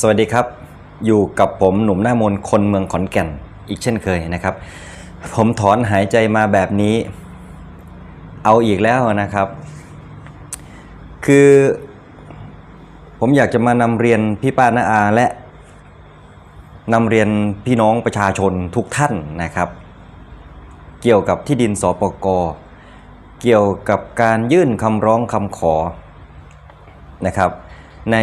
สวัสดีครับ อยู่กับผมหนุ่มหน้ามนคนเมืองขอนแก่นอีกเช่นเคยนะครับ ผมถอนหายใจมาแบบนี้ เอาอีกแล้วนะครับ คือผมอยากจะมานำเรียนพี่ป้าน้าอาและนำเรียนพี่น้องประชาชนทุกท่านนะครับ เกี่ยวกับที่ดินสปกเกี่ยวกับการยื่นคำร้องคำขอนะครับ ใน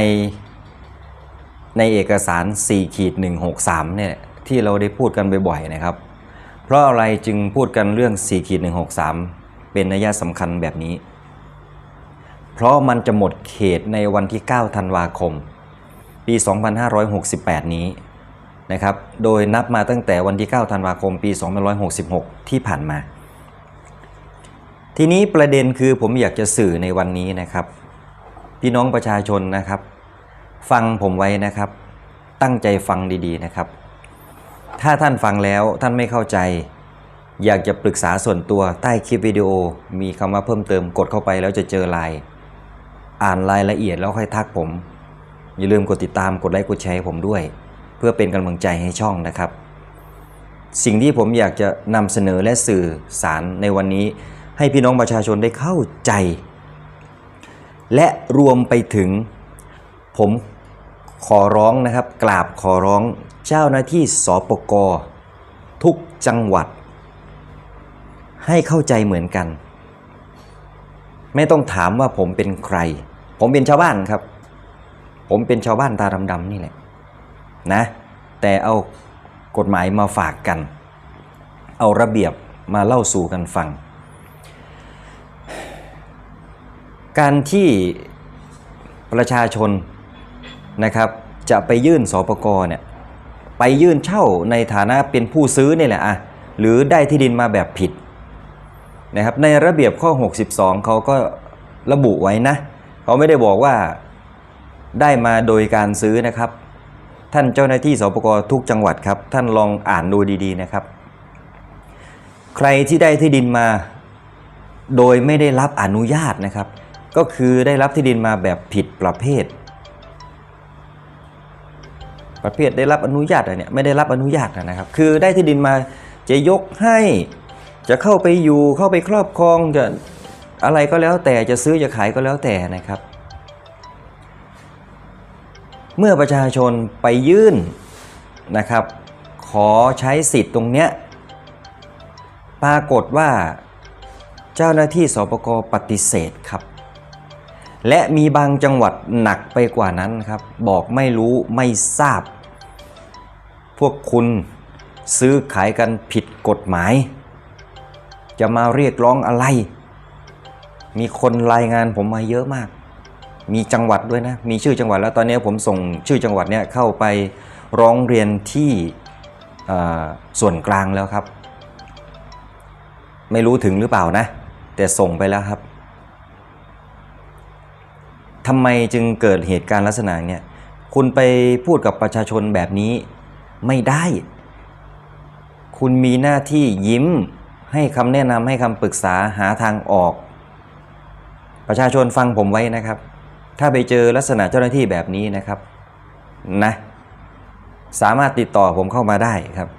ในเอกสาร4ขีด163 เนี่ยที่เราได้พูดกันบ่อยๆนะครับ เพราะอะไรจึงพูดกันเรื่อง4ขีด163 เป็นนัยสำคัญแบบนี้ เพราะมันจะหมดเขตในวันที่ 9 ธันวาคม ปี 2568 นี้นะครับ โดยนับมาตั้งแต่วันที่ 9 ธันวาคม ปี 2566 ที่ผ่านมา ทีนี้ประเด็นคือผมอยากจะสื่อในวันนี้นะครับ พี่น้องประชาชนนะครับ ฟังผมไว้นะครับ ตั้งใจฟังดีๆนะครับ ถ้าท่านฟังแล้วท่านไม่เข้าใจ อยากจะปรึกษาส่วนตัวใต้คลิปวิดีโอ มีคำว่าเพิ่มเติมกดเข้าไปแล้วจะเจอไลน์อ่านรายละเอียดแล้วค่อยทักผม อย่าลืมกดติดตามกดไลค์กดแชร์ให้ผมด้วย เพื่อเป็นกำลังใจให้ช่องนะครับ สิ่งที่ผมอยากจะนำเสนอและสื่อสารในวันนี้ ให้พี่น้องประชาชนได้เข้าใจ และรวมไปถึงผม ขอร้องนะครับ กราบขอร้องเจ้าหน้าที่สปกทุกจังหวัด ให้เข้าใจเหมือนกัน ไม่ต้องถามว่าผมเป็นใคร ผมเป็นชาวบ้านครับ ผมเป็นชาวบ้านตาดำๆนี่แหละนะ แต่เอากฎหมายมาฝากกัน เอาระเบียบมาเล่าสู่กันฟัง การที่ประชาชน นะครับ จะไปยื่นสปกเนี่ยไปยื่นเช่าในฐานะเป็นผู้ซื้อนี่แหละอะหรือได้ที่ดินมาแบบผิดนะครับในระเบียบข้อ 62 เขาก็ระบุไว้นะ เขาไม่ได้บอกว่าได้มาโดยการซื้อนะครับ ท่านเจ้าหน้าที่สปกทุกจังหวัดครับ ท่านลองอ่านดูดีๆนะครับ ใครที่ได้ที่ดินมาโดยไม่ได้รับอนุญาตนะครับ ก็คือได้รับที่ดินมาแบบผิดประเภท ประเภทได้รับอนุญาตอะไรเนี่ยไม่ได้รับอนุญาตนะครับ คือได้ที่ดินมาจะยกให้จะเข้าไปอยู่เข้าไปครอบครองจะอะไรก็แล้วแต่จะซื้อจะขายก็แล้วแต่นะครับ เมื่อประชาชนไปยื่นนะครับ ขอใช้สิทธิ์ตรงเนี้ยปรากฏว่าเจ้าหน้าที่สปกปฏิเสธครับ และมีบางจังหวัดหนักไปกว่านั้นครับ บอกไม่รู้ไม่ทราบ พวกคุณซื้อขายกันผิดกฎหมาย จะมาเรียกร้องอะไร มีคนรายงานผมมาเยอะมาก มีจังหวัดด้วยนะ มีชื่อจังหวัดแล้วตอนนี้ผมส่งชื่อจังหวัดเนี่ยเข้าไปร้องเรียนที่ส่วนกลางแล้วครับ ไม่รู้ถึงหรือเปล่านะ แต่ส่งไปแล้วครับ ทำไมจึงเกิดเหตุการณ์ลักษณะเนี้ยคุณไปพูดกับประชาชนแบบนี้ไม่ได้ คุณมีหน้าที่ยิ้มให้คำแนะนำให้คำปรึกษาหาทางออก ประชาชนฟังผมไว้นะครับ ถ้าไปเจอลักษณะเจ้าหน้าที่แบบนี้นะครับนะสามารถติดต่อผมเข้ามาได้ครับ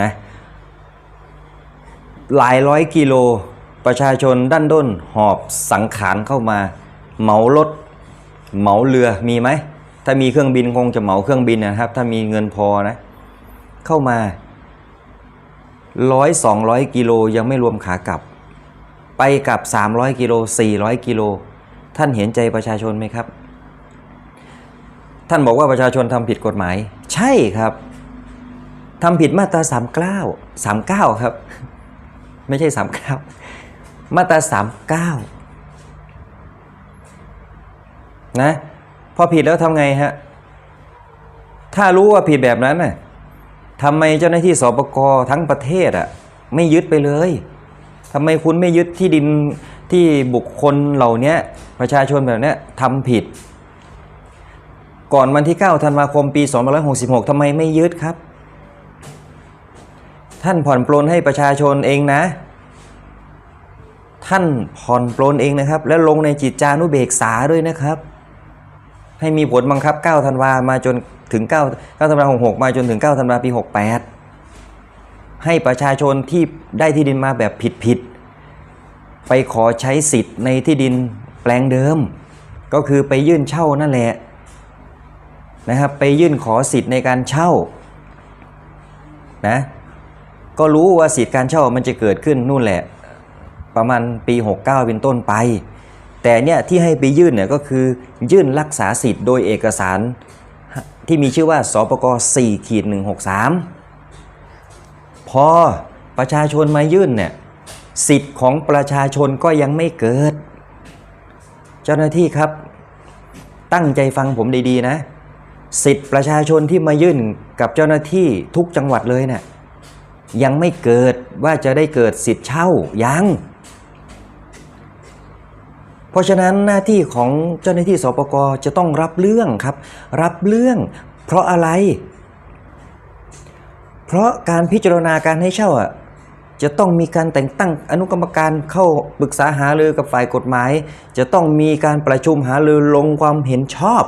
นะหลายร้อยกิโล ประชาชนด้านด้นหอบสังขารเข้ามา เหมารถเหมาเรือมีไหม ถ้ามีเครื่องบินคงจะเหมาเครื่องบินนะครับ ถ้ามีเงินพอนะ เข้ามาร้อยสองร้อยกิโลยังไม่รวมขากลับ ไปกลับ 300 กิโล 400 กิโล ท่านเห็นใจประชาชนไหมครับ ท่านบอกว่าประชาชนทำผิดกฎหมาย ใช่ครับทำผิดมาตรา 39 39 ครับ ไม่ใช่ 39 มาตรา39นะพอผิดแล้วทำไงฮะ ถ้ารู้ว่าผิดแบบนั้นน่ะทำไมเจ้าหน้าที่สปกทั้งประเทศอะไม่ยึดไปเลยทำไมคุณไม่ยึดที่ดินที่บุคคลเหล่านี้ประชาชนแบบเนี้ยทำผิด ก่อนวันที่ 9 ธันวาคม ปี 2566 ทำไมไม่ยึดครับ ท่านผ่อนปลนให้ประชาชนเองนะ ท่านผ่อนปลนเองนะครับ แล้วลงในจิตจานุเบกษาด้วยนะครับ ให้มีผลบังคับ 9 ธันวามาจนถึง 9 9ธันวา66มาจนถึง 9 ธันวาปี 68 ให้ประชาชนที่ได้ที่ดินมาแบบผิดๆ ไปขอใช้สิทธิ์ในที่ดินแปลงเดิม ก็คือไปยื่นเช่านั่นแหละนะครับ ไปยื่นขอสิทธิ์ในการเช่านะก็รู้ว่าสิทธิ์การเช่ามันจะเกิดขึ้นนู่นแหละ ประมาณปี 69 เป็นต้นไป แต่เนี่ยที่ให้ไปยื่นเนี่ยก็คือยื่นรักษาสิทธิ์โดยเอกสารที่มีชื่อว่าสปก4ขีด163 พอประชาชนมายื่นเนี่ยสิทธิ์ของประชาชนก็ยังไม่เกิด เจ้าหน้าที่ครับ ตั้งใจฟังผมดีๆนะ สิทธิ์ประชาชนที่มายื่นกับเจ้าหน้าที่ทุกจังหวัดเลยเนี่ยยังไม่เกิดว่าจะได้เกิดสิทธิ์เช่ายัง เพราะฉะนั้นหน้าที่ของเจ้าหน้าที่สปกจะต้องรับเรื่องครับ รับเรื่อง เพราะอะไร เพราะการพิจารณาการให้เช่าอะจะต้องมีการแต่งตั้งอนุกรรมการเข้าปรึกษาหารือกับฝ่ายกฎหมาย จะต้องมีการประชุมหารือลงความเห็นชอบ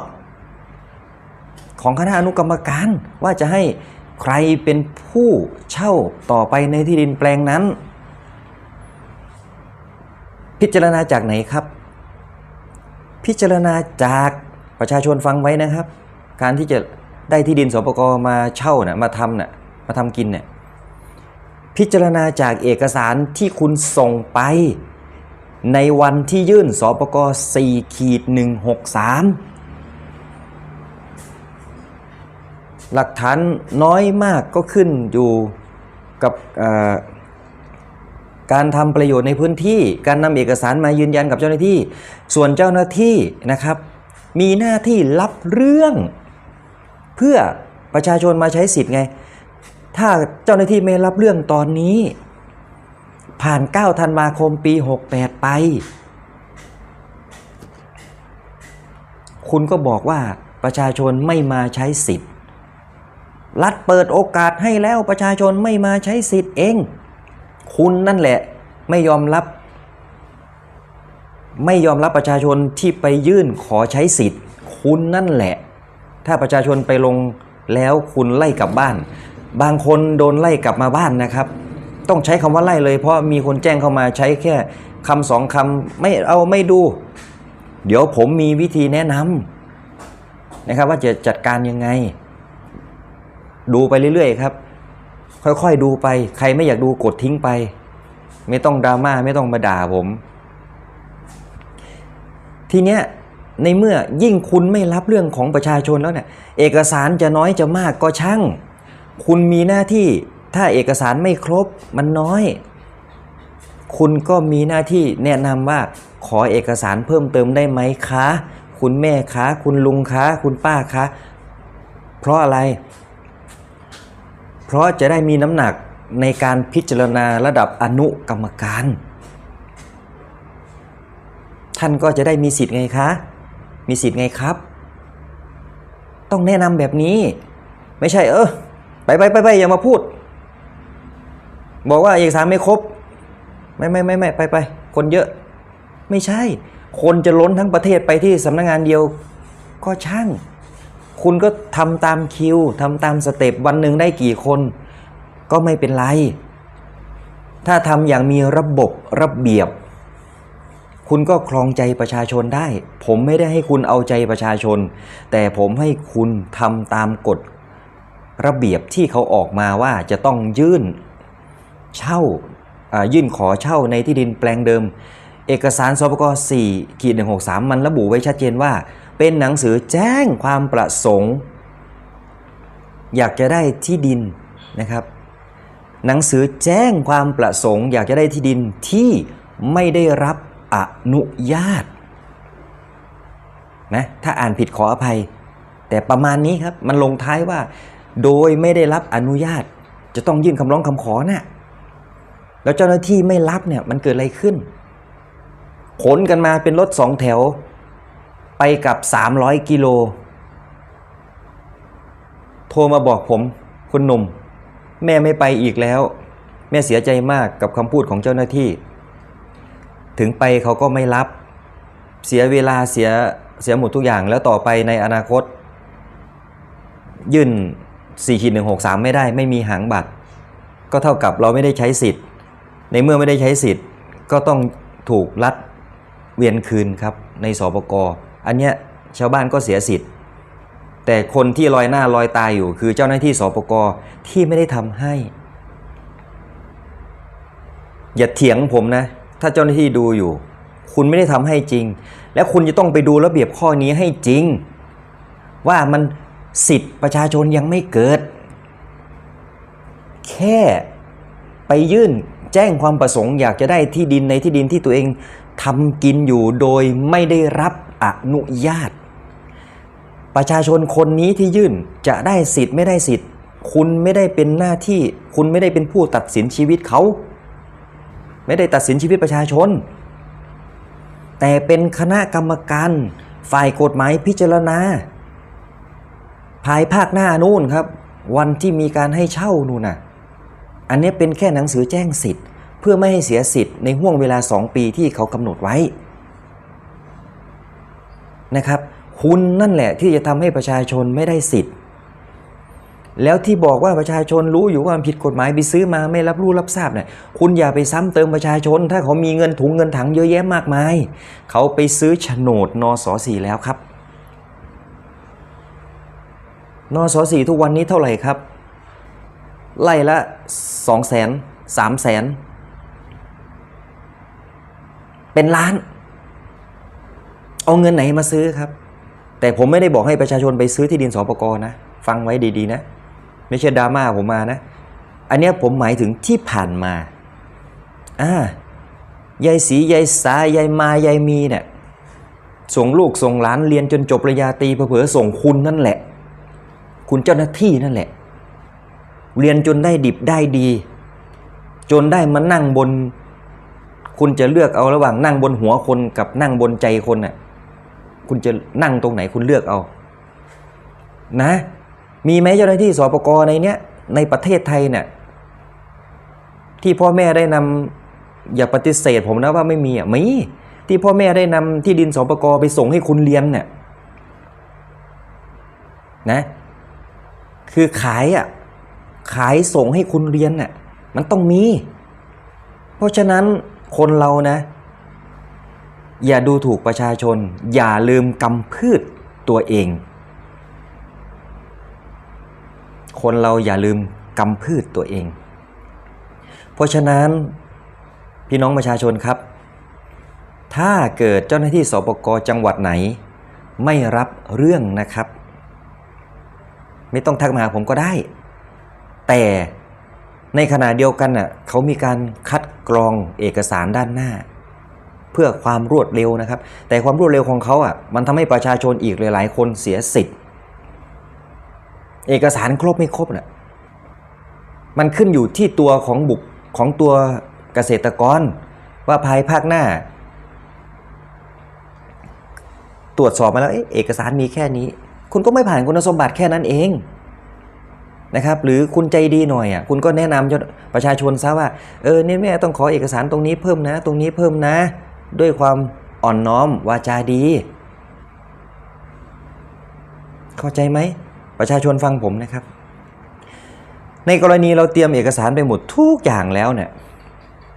ของคณะอนุกรรมการว่าจะให้ใครเป็นผู้เช่าต่อไปในที่ดินแปลงนั้น พิจารณาจากไหนครับ พิจารณาจากประชาชนฟังไว้นะครับ การที่จะได้ที่ดินสปกมาเช่านะ่ะมาทำน่ะมาทำกินเนี่ยพิจารณาจากเอกสารที่คุณส่งไป ในวันที่ยื่นสปก4ขีด163 หลักฐานน้อยมากก็ขึ้นอยู่กับ การทำประโยชน์ในพื้นที่ การนำเอกสารมายืนยันกับเจ้าหน้าที่ ส่วนเจ้าหน้าที่นะครับ มีหน้าที่รับเรื่อง เพื่อประชาชนมาใช้สิทธิ์ไง ถ้าเจ้าหน้าที่ไม่รับเรื่องตอนนี้ ผ่าน 9 ธันวาคมปี 68 ไป คุณก็บอกว่าประชาชนไม่มาใช้สิทธิ์ รัฐเปิดโอกาสให้แล้วประชาชนไม่มาใช้สิทธิ์เอง คุณนั่นแหละไม่ยอมรับ ไม่ยอมรับประชาชนที่ไปยื่นขอใช้สิทธิ์ คุณนั่นแหละ ถ้าประชาชนไปลงแล้วคุณไล่กลับบ้าน บางคนโดนไล่กลับมาบ้านนะครับ ต้องใช้คำว่าไล่เลย เพราะมีคนแจ้งเข้ามาใช้แค่คำสองคำไม่เอาไม่ดู เดี๋ยวผมมีวิธีแนะนำนะครับ ว่าจะจัดการยังไง ดูไปเรื่อยๆครับ ค่อยๆดูไป ใครไม่อยากดูกดทิ้งไป ไม่ต้องดราม่าไม่ต้องมาด่าผม ทีเนี้ยในเมื่อยิ่งคุณไม่รับเรื่องของประชาชนแล้วเนี่ย เอกสารจะน้อยจะมากก็ช่าง คุณมีหน้าที่ถ้าเอกสารไม่ครบมันน้อย คุณก็มีหน้าที่แนะนำว่าขอเอกสารเพิ่มเติมได้ไหมคะ คุณแม่คะ คุณลุงคะ คุณป้าคะ เพราะอะไร เพราะจะได้มีน้ำหนักในการพิจารณาระดับอนุกรรมการ ท่านก็จะได้มีสิทธิ์ไงคะ มีสิทธิ์ไงครับ ต้องแนะนำแบบนี้ ไม่ใช่เออไปไปไปไปอย่ามาพูด บอกว่าเอกสารไม่ครบ ไม่ไม่ไม่ไม่ไปไปคนเยอะ ไม่ใช่ คนจะล้นทั้งประเทศไปที่สำนักงานเดียวก็ช่าง คุณก็ทำตามคิวทำตามสเต็ปวันหนึ่งได้กี่คน ก็ไม่เป็นไร ถ้าทำอย่างมีระบบระเบียบ คุณก็ครองใจประชาชนได้ ผมไม่ได้ให้คุณเอาใจประชาชน แต่ผมให้คุณทำตามกฎระเบียบที่เขาออกมาว่าจะต้องยื่นเช่าอ่ายื่นขอเช่าในที่ดินแปลงเดิม เอกสารสปก4ขีด163 มันระบุไว้ชัดเจนว่า เป็นหนังสือแจ้งความประสงค์ อยากจะได้ที่ดินนะครับ หนังสือแจ้งความประสงค์ อยากจะได้ที่ดินที่ไม่ได้รับอนุญาตนะถ้าอ่านผิดขออภัย แต่ประมาณนี้ครับมันลงท้ายว่า โดยไม่ได้รับอนุญาต จะต้องยื่นคำร้องคำขอนะ่ะแล้วเจ้าหน้าที่ไม่รับเนี่ยมันเกิดอะไรขึ้นขนกันมาเป็นรถสองแถว กับ 300 กิโล โทรมาบอกผมคุณหนุ่ม แม่ไม่ไปอีกแล้ว แม่เสียใจมากกับคำพูดของเจ้าหน้าที่ ถึงไปเขาก็ไม่รับ เสียเวลาเสียเสียหมดทุกอย่างแล้วต่อไปในอนาคต ยื่น4ขีด163 ไม่ได้ไม่มีหางบัตร ก็เท่ากับเราไม่ได้ใช้สิทธิ์ ในเมื่อไม่ได้ใช้สิทธิ์ก็ต้องถูกรัดเวียนคืนครับในสปก อันเนี้ยชาวบ้านก็เสียสิทธิ์ แต่คนที่ลอยหน้าลอยตาอยู่ คือเจ้าหน้าที่สปกที่ไม่ได้ทำให้ อย่าเถียงผมนะ ถ้าเจ้าหน้าที่ดูอยู่ คุณไม่ได้ทำให้จริง และคุณจะต้องไปดูระเบียบข้อนี้ให้จริง ว่ามันสิทธิ์ประชาชนยังไม่เกิด แค่ไปยื่นแจ้งความประสงค์อยากจะได้ที่ดินในที่ดินที่ตัวเองทำกินอยู่โดยไม่ได้รับ อนุญาต ประชาชนคนนี้ที่ยื่นจะได้สิทธิ์ไม่ได้สิทธิ์ คุณไม่ได้เป็นหน้าที่ คุณไม่ได้เป็นผู้ตัดสินชีวิตเขา ไม่ได้ตัดสินชีวิตประชาชน แต่เป็นคณะกรรมการฝ่ายกฎหมายพิจารณา ภายภาคหน้านู่นครับ วันที่มีการให้เช่านู่นน่ะ อันนี้เป็นแค่หนังสือแจ้งสิทธิ์ เพื่อไม่ให้เสียสิทธิ์ในห่วงเวลา 2 ปีที่เขากำหนดไว้ นะครับ คุณนั่นแหละที่จะทำให้ประชาชนไม่ได้สิทธิ์ แล้วที่บอกว่าประชาชนรู้อยู่ว่ามันผิดกฎหมายไปซื้อมาไม่รับรู้รับทราบเนี่ยคุณอย่าไปซ้ำเติมประชาชน ถ้าเขามีเงินถุงเงินถังเยอะแยะมากมาย เขาไปซื้อโฉนดนสสี่แล้วครับนสสี่ทุกวันนี้เท่าไหร่ครับ ไล่ละสองแสนสามแสนเป็นล้าน เอาเงินไหนมาซื้อครับ แต่ผมไม่ได้บอกให้ประชาชนไปซื้อที่ดินสปกนะ ฟังไว้ดีๆนะ ไม่ใช่ดราม่าผมมานะ อันนี้ผมหมายถึงที่ผ่านมาอ่ายายสียายสายายมายายมีเนี่ยส่งลูกส่งหลานเรียนจนจบปริญญาตรีเผลอส่งคุณนั่นแหละ คุณเจ้าหน้าที่นั่นแหละ เรียนจนได้ดิบได้ดี จนได้มานั่งบน คุณจะเลือกเอาระหว่างนั่งบนหัวคนกับนั่งบนใจคนน่ะ คุณจะนั่งตรงไหนคุณเลือกเอา นะ มีไหมเจ้าหน้าที่สปกในเนี้ยในประเทศไทยเนี่ยที่พ่อแม่ได้นำอย่าปฏิเสธผมนะว่าไม่มีอะมีที่พ่อแม่ได้นำที่ดินสปกไปส่งให้คุณเรียนเนี่ยนะคือขายอะขายส่งให้คุณเรียนน่ะมันต้องมี เพราะฉะนั้นคนเรานะ อย่าดูถูกประชาชน อย่าลืมกำพืชตัวเอง คนเราอย่าลืมกำพืชตัวเอง เพราะฉะนั้นพี่น้องประชาชนครับ ถ้าเกิดเจ้าหน้าที่สปกจังหวัดไหน ไม่รับเรื่องนะครับ ไม่ต้องทักมาหาผมก็ได้ แต่ในขณะเดียวกันน่ะเขามีการคัดกรองเอกสารด้านหน้า เพื่อความรวดเร็วนะครับ แต่ความรวดเร็วของเขาอะมันทำให้ประชาชนอีกหลาย ๆ คนเสียสิทธิ์ เอกสารครบไม่ครบน่ะมันขึ้นอยู่ที่ตัวของบุคของตัวเกษตรกร ว่าภายภาคหน้า ตรวจสอบมาแล้วเอเอกสารมีแค่นี้ คุณก็ไม่ผ่านคุณสมบัติแค่นั้นเองนะครับหรือคุณใจดีหน่อยอะคุณก็แนะนำเจ้ประชาชนซะว่าเออเนี่ยแม่ต้องขอเอกสารตรงนี้เพิ่มนะ ตรงนี้เพิ่มนะ ด้วยความอ่อนน้อมวาจาดี เข้าใจไหม ประชาชนฟังผมนะครับ ในกรณีเราเตรียมเอกสารไปหมดทุกอย่างแล้วเนี่ย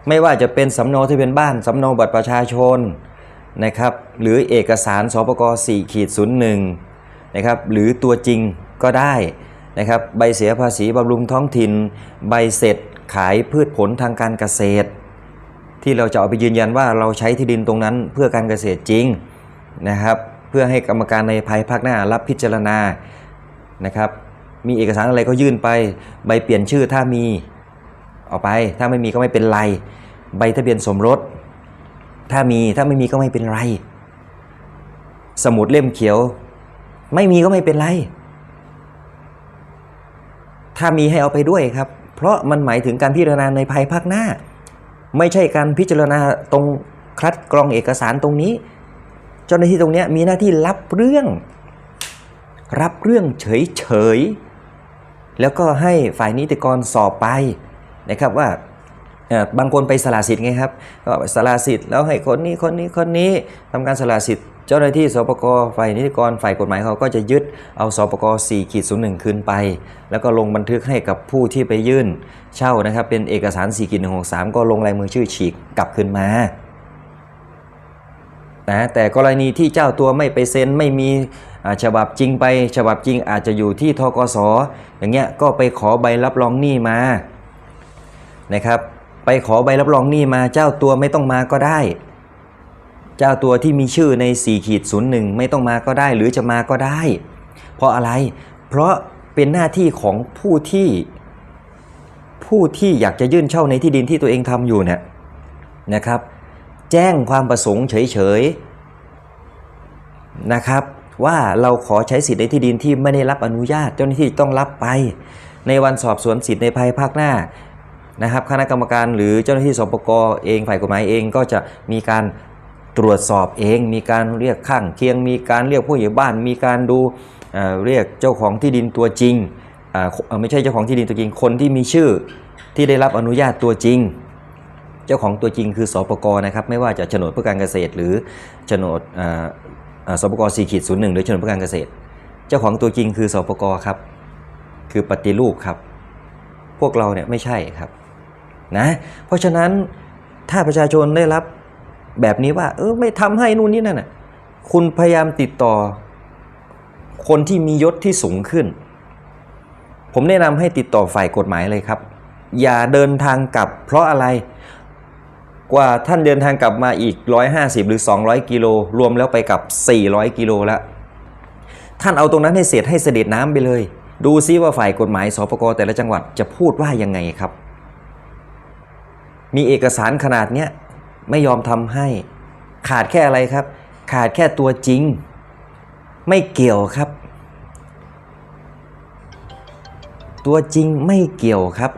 ไม่ว่าจะเป็นสำเนาทะเบียนบ้านสำเนาบัตรประชาชนนะครับ หรือเอกสารสปก4ขีด01นะครับหรือตัวจริงก็ได้นะครับใบเสียภาษีบำรุงท้องถิ่น ใบเสร็จขายพืชผลทางการเกษตร ที่เราจะเอาไปยืนยันว่าเราใช้ที่ดินตรงนั้นเพื่อการเกษตรจริงนะครับ เพื่อให้กรรมการในภายภาคหน้ารับพิจารณานะครับ มีเอกสารอะไรก็ยื่นไป ใบเปลี่ยนชื่อถ้ามีเอาไป ถ้าไม่มีก็ไม่เป็นไร ใบทะเบียนสมรส ถ้ามีถ้าไม่มีก็ไม่เป็นไร สมุดเล่มเขียว ไม่มีก็ไม่เป็นไร ถ้ามีให้เอาไปด้วยครับ เพราะมันหมายถึงการพิจารณาในภายภาคหน้า ไม่ใช่การพิจารณาตรงคัดกรองเอกสารตรงนี้ เจ้าหน้าที่ตรงนี้มีหน้าที่รับเรื่อง รับเรื่องเฉยๆแล้วก็ให้ฝ่ายนิติกรสอบไปนะครับว่าบางคนไปสละสิทธิ์ไงครับก็สละสิทธิ์แล้วให้คนนี้คนนี้คนนี้ทำการสละสิทธิ์ เจ้าหน้าที่สปกฝ่ายนิติกรฝ่ายกฎหมายเขาก็จะยึดเอาสปก4ขีด01คืนไป แล้วก็ลงบันทึกให้กับผู้ที่ไปยื่น เช่านะครับเป็นเอกสาร4ขีด163ก็ลงลายมือชื่อฉีกกลับคืนมานะแต่กรณีที่เจ้าตัวไม่ไปเซ็นไม่มีฉบับจริงไป ฉบับจริงอาจจะอยู่ที่ทกสอย่างเงี้ยก็ไปขอใบรับรองหนี้มานะครับ ไปขอใบรับรองหนี้มาเจ้าตัวไม่ต้องมาก็ได้ เจ้าตัวที่มีชื่อใน4ขีด01ไม่ต้องมาก็ได้หรือจะมาก็ได้ เพราะอะไร เพราะเป็นหน้าที่ของผู้ที่ผู้ที่อยากจะยื่นเช่าในที่ดินที่ตัวเองทำอยู่เนี่ยนะครับ แจ้งความประสงค์เฉยๆนะครับ ว่าเราขอใช้สิทธิ์ในที่ดินที่ไม่ได้รับอนุญาต เจ้าหน้าที่ต้องรับไป ในวันสอบสวนสิทธิ์ในภายภาคหน้านะครับ คณะกรรมการหรือเจ้าหน้าที่สปกเองฝ่ายกฎหมายเองก็จะมีการ ตรวจสอบเองมีการเรียกข้างเคียง มีการเรียกผู้ใหญ่บ้าน มีการดูเรียกเจ้าของที่ดินตัวจริงไม่ใช่เจ้าของที่ดินตัวจริงคนที่มีชื่อที่ได้รับอนุญาตตัวจริง เจ้าของตัวจริงคือสปกนะครับไม่ว่าจะโฉนดเพื่อการเกษตร หรือโฉนดอ่าอ่าสปก4ขีด01หรือโฉนดเพื่อการเกษตร เจ้าของตัวจริงคือสปกครับคือปฏิรูปครับ พวกเราเนี่ยไม่ใช่ครับนะเพราะฉะนั้นถ้าประชาชนได้รับ แบบนี้ว่า เออไม่ทำให้นู่นนี่นั่นน่ะคุณพยายามติดต่อ คนที่มียศที่สูงขึ้น ผมแนะนำให้ติดต่อฝ่ายกฎหมายเลยครับ อย่าเดินทางกลับ เพราะอะไรกว่าท่านเดินทางกลับมาอีก 150 หรือ 200 กิโล รวมแล้วไปกับ 400 กิโลแล้ว ท่านเอาตรงนั้นให้เสร็จให้เสด็จน้ำไปเลย ดูซิว่าฝ่ายกฎหมายสปกแต่ละจังหวัดจะพูดว่ายังไงครับ มีเอกสารขนาดเนี้ย ไม่ยอมทำให้ ขาดแค่อะไรครับ ขาดแค่ตัวจริง ไม่เกี่ยวครับ ตัวจริงไม่เกี่ยวครับ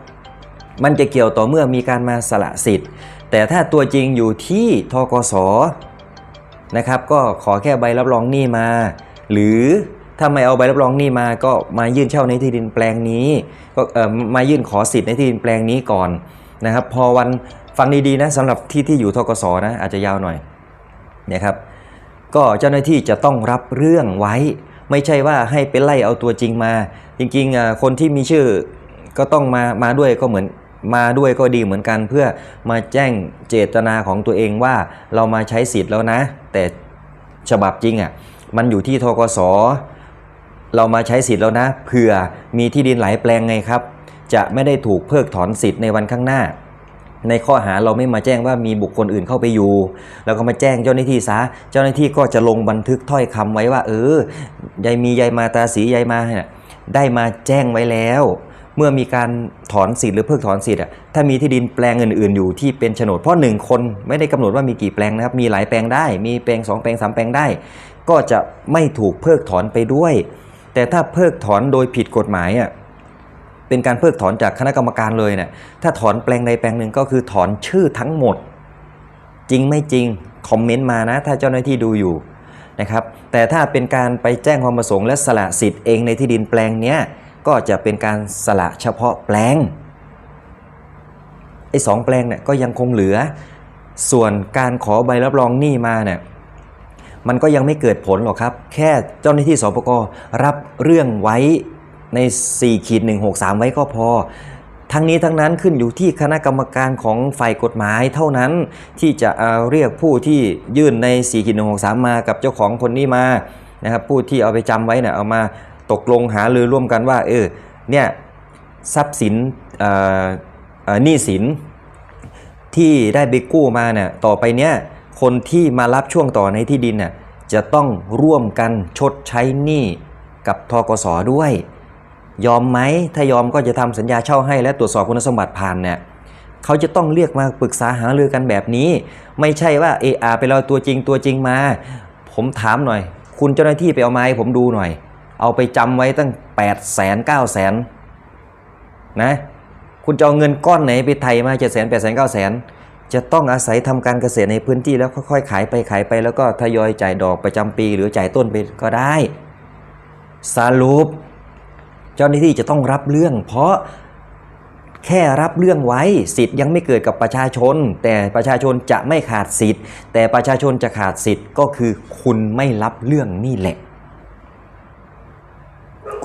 มันจะเกี่ยวต่อเมื่อมีการมาสละสิทธิ์ แต่ถ้าตัวจริงอยู่ที่ทกสนะครับ ก็ขอแค่ใบรับรองหนี้มา หรือถ้าไม่เอาใบรับรองหนี้มาก็มายื่นเช่าในที่ดินแปลงนี้ ก็เออมายื่นขอสิทธิ์ในที่ดินแปลงนี้ก่อนนะครับ พอวัน ฟังดีๆนะสำหรับที่ที่อยู่ทกสนะอาจจะยาวหน่อยนะครับก็เจ้าหน้าที่จะต้องรับเรื่องไว้ ไม่ใช่ว่าให้ไปไล่เอาตัวจริงมา จริงๆคนที่มีชื่อก็ต้องมามาด้วยก็เหมือนมาด้วยก็ดีเหมือนกันเพื่อมาแจ้งเจตนาของตัวเองว่าเรามาใช้สิทธิ์แล้วนะ แต่ฉบับจริงอะมันอยู่ที่ทกสเรามาใช้สิทธิ์แล้วนะเผื่อมีที่ดินหลายแปลงไงครับ จะไม่ได้ถูกเพิกถอนสิทธิ์ในวันข้างหน้า ในข้อหาเราไม่มาแจ้งว่ามีบุคคลอื่นเข้าไปอยู่ แล้วก็มาแจ้งเจ้าหน้าที่ซะ เจ้าหน้าที่ก็จะลงบันทึกถ้อยคำไว้ว่า เออยายมียายมาตาสียายมาเนี่ยได้มาแจ้งไว้แล้ว เมื่อมีการถอนสิทธิ์หรือเพิกถอนสิทธิ์อะถ้ามีที่ดินแปลงอื่น ๆ อยู่ที่เป็นโฉนดเพราะหนึ่งคนไม่ได้กำหนดว่ามีกี่แปลงนะครับ มีหลายแปลงได้ มีแปลงสองแปลงสามแปลงได้ ก็จะไม่ถูกเพิกถอนไปด้วย แต่ถ้าเพิกถอนโดยผิดกฎหมายอะ เป็นการเพิกถอนจากคณะกรรมการเลยเนี่ยถ้าถอนแปลงใดแปลงหนึ่งก็คือถอนชื่อทั้งหมด จริงไม่จริงคอมเมนต์มานะ ถ้าเจ้าหน้าที่ดูอยู่นะครับแต่ถ้าเป็นการไปแจ้งความประสงค์และสละสิทธิ์เองในที่ดินแปลงเนี้ยก็จะเป็นการสละเฉพาะแปลงไอ้สองแปลงเนี่ยก็ยังคงเหลือ ส่วนการขอใบรับรองหนี้มาเนี่ยมันก็ยังไม่เกิดผลหรอกครับ แค่เจ้าหน้าที่สปกรับเรื่องไว้ ใน4ขีด163 ไว้ก็พอ ทั้งนี้ทั้งนั้นขึ้นอยู่ที่คณะกรรมการของฝ่ายกฎหมายเท่านั้นที่จะเเรียกผู้ที่ยื่นใน4ขีด163 มากับเจ้าของคนนี้มานะครับผู้ที่เอาไปจำไว้เนี่ยเอามาตกลงหารือร่วมกันว่าเออเนี่ยทรัพย์สินหนี้สินที่ได้ไปกู้มาเนี่ยต่อไปเนี้ยคนที่มารับช่วงต่อในที่ดินน่ะจะต้องร่วมกันชดใช้หนี้กับทกสด้วย ยอมไหมถ้ายอมก็จะทำสัญญาเช่าให้และตรวจสอบคุณสมบัติผ่านเนี่ยเขาจะต้องเรียกมาปรึกษาหารือกันแบบนี้ ไม่ใช่ว่าเออาไปเราตัวจริงตัวจริงมา ผมถามหน่อย คุณเจ้าหน้าที่ไปเอาไมาให้ผมดูหน่อย เอาไปจำไว้ตั้ง8 0 0 0 0 9 0 0 0 0นนะคุณจะเอาเงินก้อนไหนไปไทยมาเจ็ดแสนแปดแสนเก้าแสนจะต้องอาศัยทำการเกษตรในพื้นที่แล้วค่อยๆขายไปขายไปแล้วก็ทยอยจ่ายดอกประจำปี หรือจ่ายต้นไปก็ได้สรุป เจ้าหน้าที่จะต้องรับเรื่อง เพราะแค่รับเรื่องไว้สิทธิ์ยังไม่เกิดกับประชาชน แต่ประชาชนจะไม่ขาดสิทธิ์ แต่ประชาชนจะขาดสิทธิ์ก็คือคุณไม่รับเรื่องนี่แหละ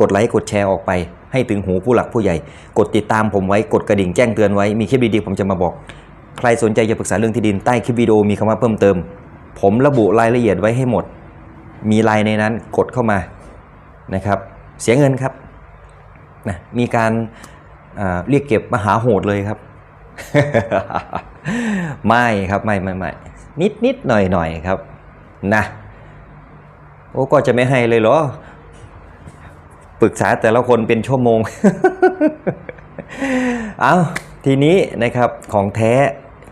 กดไลค์กดแชร์ออกไป ให้ถึงหูผู้หลักผู้ใหญ่ กดติดตามผมไว้กดกระดิ่งแจ้งเตือนไว้มีคลิปดีๆผมจะมาบอก ใครสนใจจะปรึกษาเรื่องที่ดินใต้คลิปวิดีโอมีคำว่าเพิ่มเติม ผมระบุรายละเอียดไว้ให้หมด มีไลน์ในนั้นกดเข้ามานะครับ เสียเงินครับ นะมีการอ่าเรียกเก็บมหาโหดเลยครับ ไม่ครับไม่ไม่ไม่นิดนิดหน่อยหน่อยครับนะโอ้ก็จะไม่ให้เลยเหรอปรึกษาแต่ละคนเป็นชั่วโมง เอาทีนี้นะครับของแท้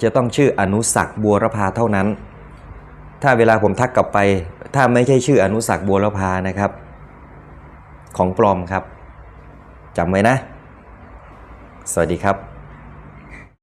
จะต้องชื่ออนุสักบัวรพาเท่านั้น ถ้าเวลาผมทักกลับไป ถ้าไม่ใช่ชื่ออนุสักบัวรพานะครับ ของปลอมครับ จำไว้นะ สวัสดีครับ